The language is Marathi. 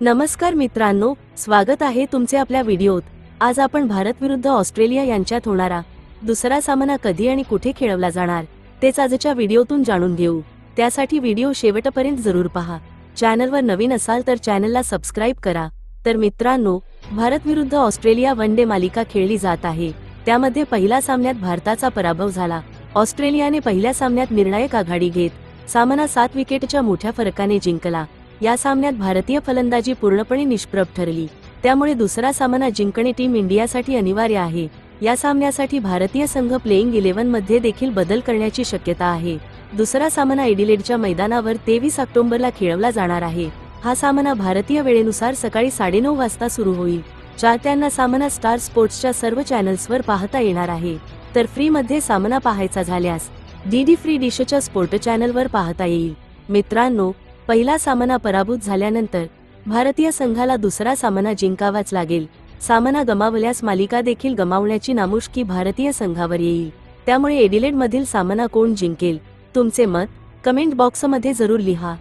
नमस्कार मित्रांनो स्वागत आहे तुमचे आपल्या व्हिडिओत. आज आपण भारत विरुद्ध ऑस्ट्रेलिया यांच्यात होणारा दुसरा सामना कधी आणि कुठे खेळवला जाणार तेच आजच्या व्हिडिओतून जाणून घेऊ. त्यासाठी व्हिडिओ शेवटपर्यंत जरूर पहा. चॅनलवर नवीन असाल तर चॅनलला सबस्क्राईब करा. तर मित्रांनो भारत विरुद्ध ऑस्ट्रेलिया वन डे मालिका खेळली जात आहे. त्यामध्ये पहिल्या सामन्यात भारताचा पराभव झाला. ऑस्ट्रेलियाने पहिल्या सामन्यात निर्णायक आघाडी घेत सामना सात विकेटच्या मोठ्या फरकाने जिंकला. या सामन्यात भारतीय फलंदाजी पूर्णपणे निष्प्रभ ठरली. त्यामुळे दुसरा सामना जिंकणे टीम इंडियासाठी अनिवार्य आहे. या सामन्यासाठी भारतीय संघ प्लेईंग इलेव्हनमध्ये देखील बदल करण्याची शक्यता आहे. दुसरा सामना एडिलेडच्या मैदानावर तेवीस ऑक्टोबरला खेळवला जाणार आहे. हा सामना भारतीय वेळेनुसार सकाळी साडेनऊ वाजता सुरू होईल. चाहत्यांना सामना स्टार स्पोर्ट्सच्या सर्व चॅनल्सवर पाहता येणार आहे. तर फ्री मध्ये सामना पाहायचा झाल्यास डीडी फ्री डिशच्या स्पोर्ट चॅनलवर पाहता येईल. मित्रांनो पहिला सामना पराभूत झाल्यानंतर भारतीय संघाला दुसरा सामना जिंकावाच लागेल. सामना गमावल्यास मालिका देखील गमावण्याची नामुष्की भारतीय संघावर येईल. त्यामुळे एडिलेड मधील सामना कोण जिंकेल? तुमचे मत कमेंट बॉक्समध्ये जरूर लिहा.